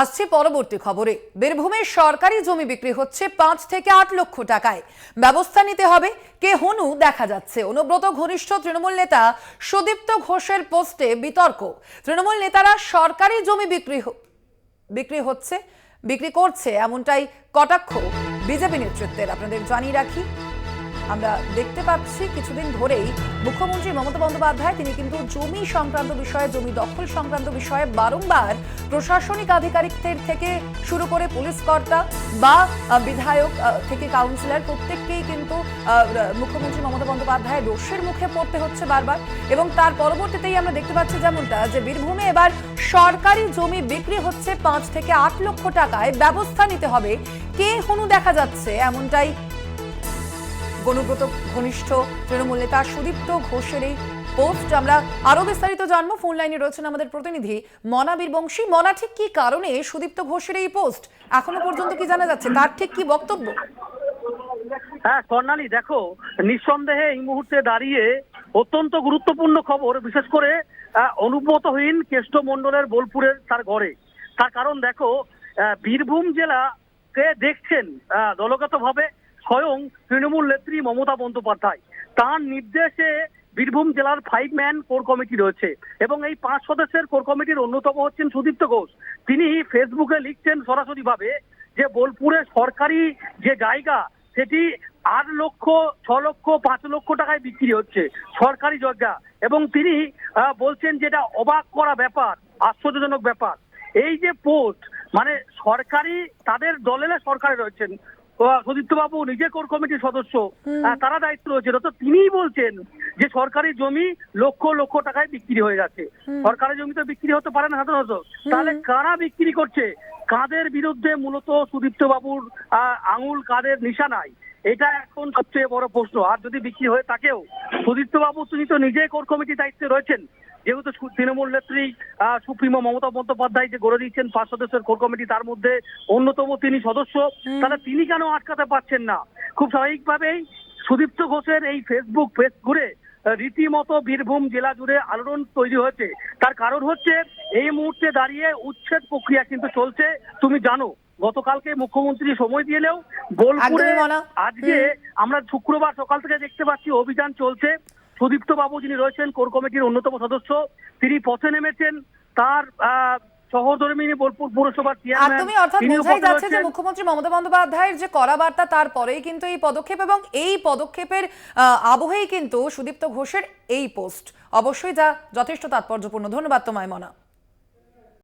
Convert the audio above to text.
আসছে পরবর্তী খবরে। বীরভূমে সরকারি জমি বিক্রি হচ্ছে পাঁচ থেকে আট লক্ষ টাকায়। ব্যবস্থা নিতে হবে, কে হনু দেখা যাচ্ছে। অনুব্রত ঘনিষ্ঠ তৃণমূল নেতা সুদীপ্ত ঘোষের পোস্টে বিতর্ক। তৃণমূল নেতারা সরকারি জমি বিক্রি বিক্রি হচ্ছে, বিক্রি করছে, এমনটাই কটাক্ষ বিজেপি নেতৃত্বের। আপনাদের জানিয়ে রাখি আমরা দেখতে পাচ্ছি কিছুদিন ধরেই মুখ্যমন্ত্রী মমতা বন্দ্যোপাধ্যায়, তিনি কিন্তু জমি সংক্রান্ত বিষয়ে, জমি দখল সংক্রান্ত বিষয়ে বারংবার প্রশাসনিক আধিকারিকদের থেকে শুরু করে পুলিশ কর্তা বা বিধায়ক থেকে কাউন্সিলর প্রত্যেককেই কিন্তু মুখ্যমন্ত্রী মমতা বন্দ্যোপাধ্যায় রোষের মুখে পড়তে হচ্ছে বারবার। এবং তার পরবর্তীতেই আমরা দেখতে পাচ্ছি যেমনটা, যে বীরভূমে এবার সরকারি জমি বিক্রি হচ্ছে পাঁচ থেকে আট লক্ষ টাকায়। ব্যবস্থা নিতে হবে। কে হনু দেখা যাচ্ছে? এমনটাই গণব্রত ঘনিষ্ঠ তৃণমূল নেতা সুদীপ্ত ঘোষের এই পোস্ট। আমরা আরও বিস্তারিত জানব। ফোন লাইনে রয়েছেন আমাদের প্রতিনিধি মনা বীরবংশী মনা ঠিক কি কারণে সুদীপ্ত ঘোষের এই পোস্ট? এখনও পর্যন্ত কি জানা যাচ্ছে? তার ঠিক কি বক্তব্য? হ্যাঁ কর্ণালী দেখো নিঃসন্দেহে এই মুহূর্তে দাঁড়িয়ে অত্যন্ত গুরুত্বপূর্ণ খবর বিশেষ করে অনুব্রতহীন কেষ্ট মণ্ডলের বোলপুরের তার ঘরে। তার কারণ দেখো বীরভূম জেলাকে দেখছেন আহ, দলগতভাবে। স্বয়ং তৃণমূল নেত্রী মমতা বন্দ্যোপাধ্যায়। তার নির্দেশে বীরভূম জেলার ফাইভ ম্যান কোর কমিটি রয়েছে এবং এই পাঁচ সদস্যের কোর কমিটির অন্যতম হচ্ছেন সুদীপ্ত ঘোষ। তিনি ফেসবুকে লিখছেন সরাসরিভাবে যে, বোলপুরে সরকারি যে জায়গা, সেটি আট লক্ষ, ছ লক্ষ, পাঁচ লক্ষ টাকায় বিক্রি হচ্ছে সরকারি জায়গা এবং তিনি বলছেন যেটা অবাক করা ব্যাপার, আশ্চর্যজনক ব্যাপার। এই যে পোস্ট মানে সরকারি, তাদের দলের সরকারে রয়েছেন সুদীপ্ত বাবু নিজে কোর কমিটির সদস্য। তারা দায়িত্ব রয়েছে তো তিনিই বলছেন যে সরকারি জমি লক্ষ লক্ষ টাকায় বিক্রি হয়ে যাচ্ছে। সরকারি জমি তো বিক্রি হতে পারে না সাধারণত তাহলে কারা বিক্রি করছে? কাদের বিরুদ্ধে মূলত সুদীপ্ত বাবুর আহ, আঙুল কাদের নিশানায়? এটা এখন সবচেয়ে বড় প্রশ্ন। আর যদি বিক্রি হয়ে থাকেও সুদীপ্ত বাবু তিনি তো নিজেই কোর কমিটির দায়িত্বে রয়েছেন। যেহেতু তৃণমূল নেত্রী আহ, সুপ্রিমো মমতা বন্দ্যোপাধ্যায় যে গড়ে দিয়েছেন পাঁচ সদস্যের কোর কমিটি তার মধ্যে অন্যতম তিনি সদস্য। তাহলে তিনি কেন আটকাতে পারছেন না? খুব স্বাভাবিকভাবেই সুদীপ্ত ঘোষের এই ফেসবুক পেজ ঘুরে রীতিমতো বীরভূম জেলা জুড়ে আলোড়ন তৈরি হয়েছে। তার কারণ হচ্ছে এই মুহূর্তে দাঁড়িয়ে উচ্ছেদ প্রক্রিয়া কিন্তু চলছে। তুমি জানো গতকালকে মুখ্যমন্ত্রী সময় দিলেও বোলপুরে আজকে আমরা শুক্রবার সকাল থেকে দেখতে পাচ্ছি অভিযান চলছে। সুদীপ্ত বাবু যিনি রয়েছেন কোর কমিটির অন্যতম সদস্য তিনি পথে নেমেছেন। তার সহধর্মিনী বোলপুর পৌরসভার চেয়ারম্যান অর্থাৎ বোঝাই যাচ্ছে যে মুখ্যমন্ত্রী মমতা বন্দ্যোপাধ্যায়ের যে করা বার্তা তারপরেই কিন্তু এই পদক্ষেপ এবং এই পদক্ষেপের আবহেই কিন্তু সুদীপ্ত ঘোষের এই পোস্ট। অবশ্যই যা যথেষ্ট তাৎপর্যপূর্ণ। ধন্যবাদ তোমায় মনা।